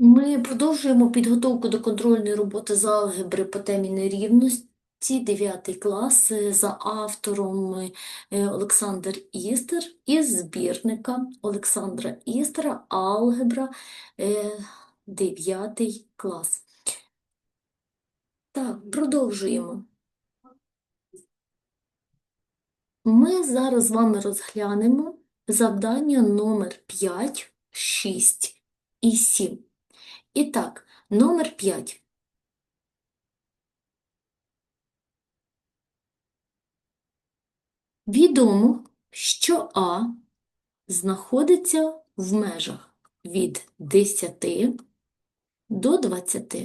Ми продовжуємо підготовку до контрольної роботи з алгебри по темі нерівності, 9 клас, е, за автором е, Олександр Істер із збірника Олександра Істера «Алгебра», 9 клас. Так, продовжуємо. Ми зараз з вами розглянемо завдання номер 5, 6 і 7. І так, номер 5. Відомо, що А знаходиться в межах від 10 до 20.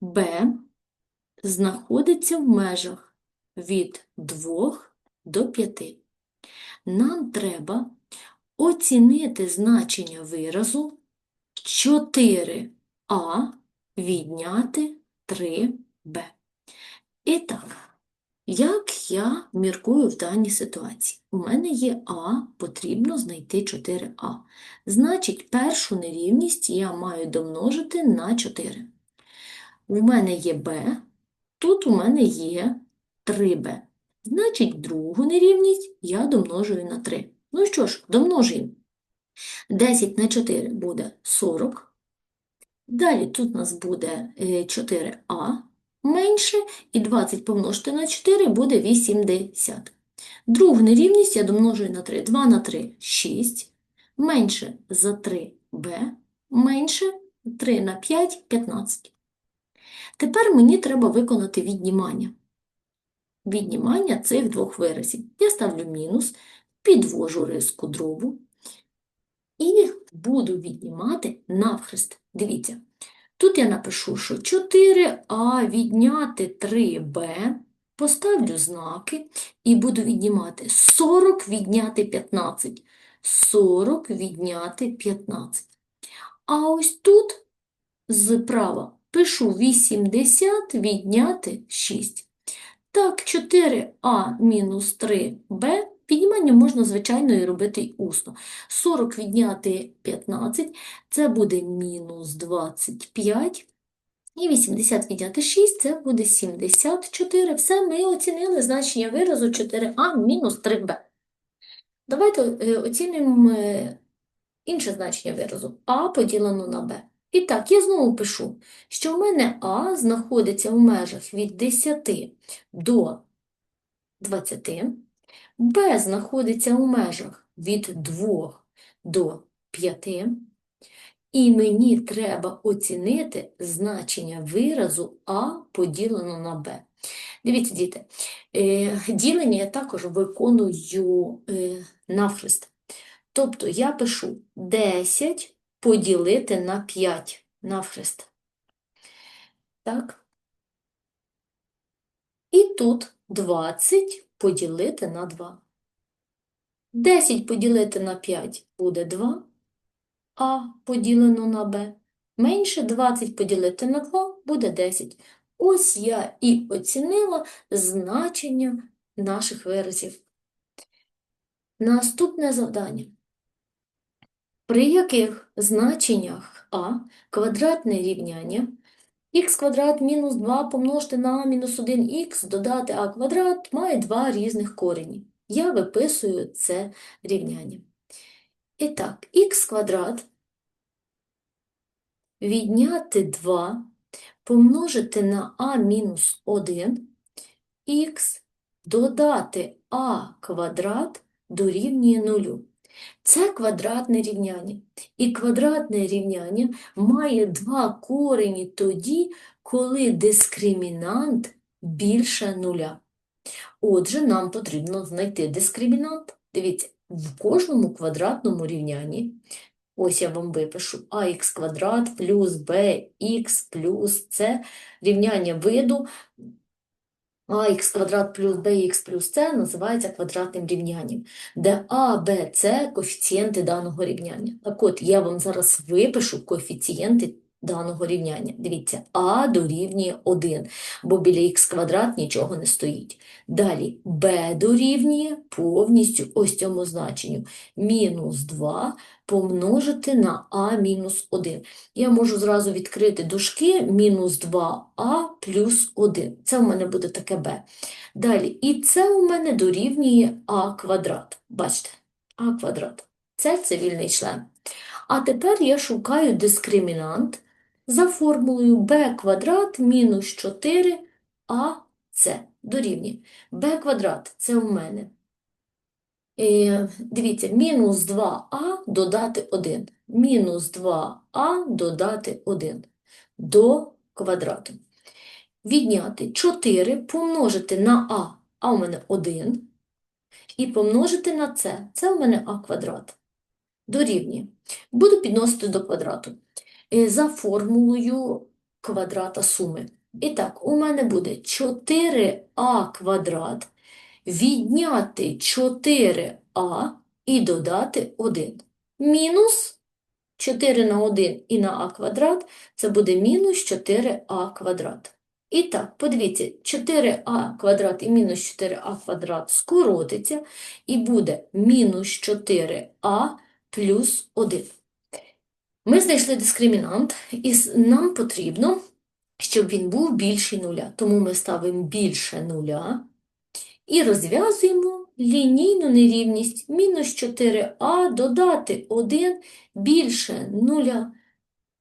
Б знаходиться в межах від 2 до 5. Нам треба оцінити значення виразу 4а відняти 3b. І так, як я міркую в даній ситуації? У мене є А, потрібно знайти 4а. Значить, першу нерівність я маю домножити на 4. У мене є Б, тут у мене є 3b. Значить, другу нерівність я домножую на 3. Ну що ж, домножуємо. 10 на 4 буде 40. Далі тут у нас буде 4а менше, і 20 помножити на 4 буде 80. Другу нерівність я домножую на 3. 2 на 3 – 6. Менше за 3b, менше 3 на 5 – 15. Тепер мені треба виконати віднімання. Віднімання цих двох виразів. Я ставлю мінус, підвожу риску дробу і буду віднімати навхрест. Дивіться, тут я напишу, що 4а відняти 3b, поставлю знаки і буду віднімати 40 відняти 15. 40 відняти 15. А ось тут зправа пишу 80 відняти 6. Так, 4а мінус 3b Піднімання можна, звичайно, і робити усно. 40 відняти 15 це буде мінус 25. І 80 відняти 6 це буде 74. Все, ми оцінили значення виразу 4а мінус 3b. Давайте е, оцінимо інше значення виразу а поділено на b. І так, я знову пишу, що в мене а знаходиться в межах від 10 до 20. Б знаходиться у межах від 2 до 5, і мені треба оцінити значення виразу А поділено на Б. Дивіться, діти, е, ділення я також виконую е, навхрест. Тобто я пишу 10 поділити на 5 навхрест. Так. І тут 20 поділити на 2. 10 поділити на 5 буде 2, а поділено на b. Менше 20 поділити на 2 буде 10. Ось я і оцінила значення наших виразів. Наступне завдання. При яких значеннях А квадратне рівняння х квадрат мінус 2 помножити на мінус 1х, додати а квадрат має два різних корені. Я виписую це рівняння. І так, х квадрат відняти 2 помножити на а мінус 1, х додати а квадрат дорівнює 0. Це квадратне рівняння. І квадратне рівняння має два корені тоді, коли дискримінант більше нуля. Отже, нам потрібно знайти дискримінант. Дивіться, в кожному квадратному рівнянні, ось я вам випишу ах квадрат плюс bx плюс це рівняння виду ах квадрат плюс bx плюс c називається квадратним рівнянням, де а, б, с коефіцієнти даного рівняння. Так от, я вам зараз випишу коефіцієнти даного рівняння. Дивіться, а дорівнює 1, бо біля х квадрат нічого не стоїть. Далі b дорівнює повністю ось цьому значенню мінус 2 помножити на а мінус 1. Я можу зразу відкрити дужки мінус 2а плюс 1. Це у мене буде таке b. Далі, і це у мене дорівнює а квадрат. Бачите, а квадрат. Це цивільний член. А тепер я шукаю дискримінант за формулою b квадрат мінус 4ac дорівнює. b квадрат – це у мене, е, дивіться, мінус 2а додати 1. Мінус 2а додати 1 до квадрату. Відняти 4 помножити на а, а у мене 1, і помножити на це, це у мене а квадрат. Дорівнює. Буду підносити до квадрату. Е, За формулою квадрата суми. І так, у мене буде 4а квадрат відняти 4а і додати 1. Мінус 4 на 1 і на а квадрат це буде мінус 4а квадрат. І так, подивіться, 4а квадрат і мінус 4а квадрат скоротиться, і буде мінус 4а плюс 1. Ми знайшли дискримінант, і нам потрібно, щоб він був більший нуля. Тому ми ставимо більше нуля і розв'язуємо лінійну нерівність. Мінус 4а додати 1 більше нуля.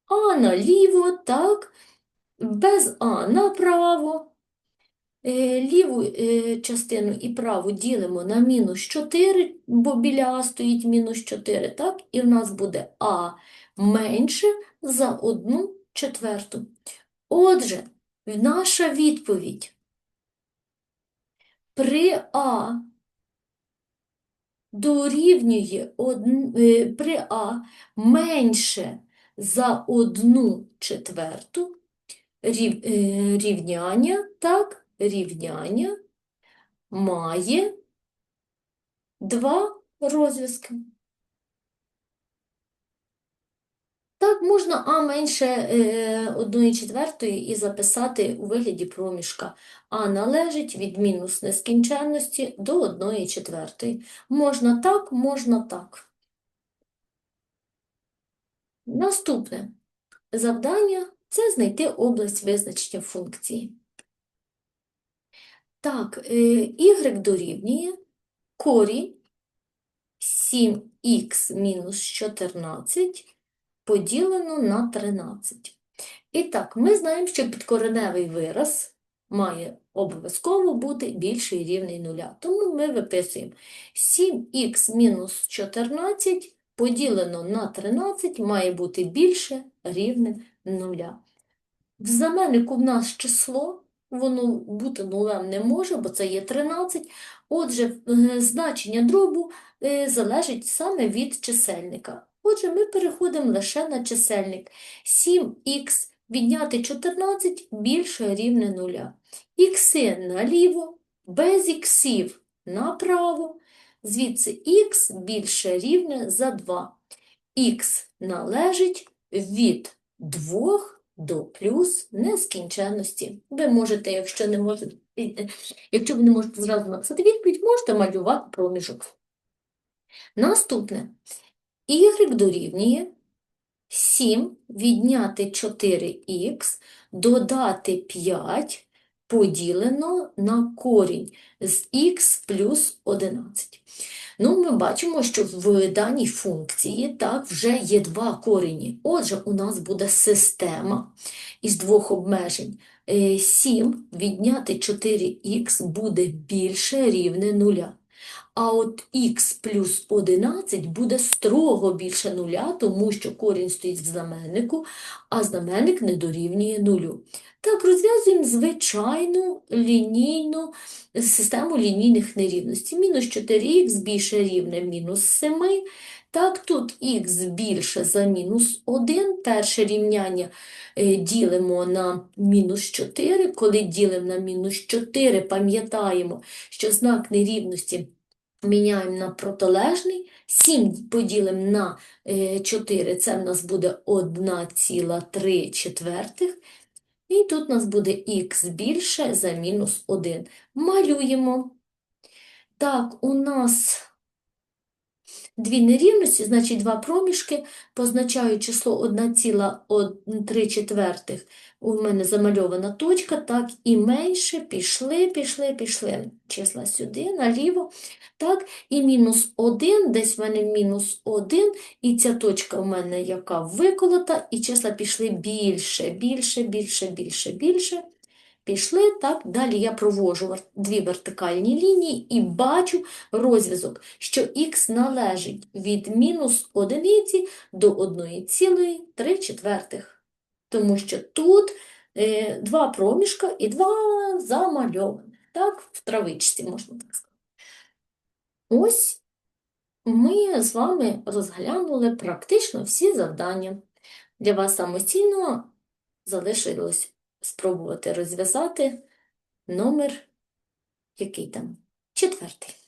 А наліво, так, без а направо. Е, Ліву е, частину і праву ділимо на мінус 4, бо біля а стоїть мінус 4, так? І в нас буде а менше за 1 четверту. Отже, наша відповідь при а дорівнює е, при а менше за 1 четверту е, рівняння, так, рівняння має два розв'язки. Так, можна а менше е, 1 четвертої і записати у вигляді проміжка. А належить від мінус нескінченності до 1 четвертої. Можна так, можна так. Наступне завдання – це знайти область визначення функції. Так, е, y дорівнює корінь 7х мінус 14 поділено на 13. І так, ми знаємо, що підкореневий вираз має обов'язково бути більший рівний нуля. Тому ми виписуємо 7х мінус 14 поділено на 13 має бути більше рівне нуля. В знаменнику в нас число, воно бути нулем не може, бо це є 13. Отже, е, значення дробу е, залежить саме від чисельника. Отже, ми переходимо лише на чисельник. 7х відняти 14 більше рівне нуля. Ікси наліво, без іксів направо. Звідси х більше рівне за 2. Х належить від 2 до плюс нескінченності. Ви можете, якщо не можете, якщо ви не можете зразу написати відповідь, можете малювати проміжок. Наступне. Y дорівнює 7 відняти 4х, додати 5 поділено на корінь з х плюс 11. Ну, ми бачимо, що в даній функції так, вже є два корені. Отже, у нас буде система із двох обмежень. Е, 7 відняти 4х буде більше рівне нуля. А от х плюс 11 буде строго більше нуля, тому що корінь стоїть в знаменнику, а знаменник не дорівнює нулю. Так, розв'язуємо звичайну лінійну систему лінійних нерівностей. Мінус 4х більше рівне мінус 7. Так, тут х більше за мінус 1. Перше рівняння е, ділимо на мінус 4. Коли ділимо на мінус 4, пам'ятаємо, що знак нерівності Міняємо на протилежний. 7 поділимо на е, 4, це в нас буде 1,3 четвертих. І тут у нас буде х більше за мінус 1. Малюємо. Так, у нас дві нерівності, значить два проміжки, позначаю число 1,3 четвертих. У мене замальована точка, так, і менше пішли, пішли, пішли. Числа сюди, наліво. Так, і мінус 1, десь в мене мінус 1, і ця точка у мене яка виколота, і числа пішли більше, більше, більше, більше, більше. Пішли, так, далі я провожу дві вертикальні лінії і бачу розв'язок, що х належить від мінус одиниці до 1,3 четвертих. Тому що тут е, два проміжка і два замальованих, так, в травичці, можна так сказати. Ось ми з вами розглянули практично всі завдання. Для вас самостійно залишилось спробувати розв'язати номер, який там? Четвертий.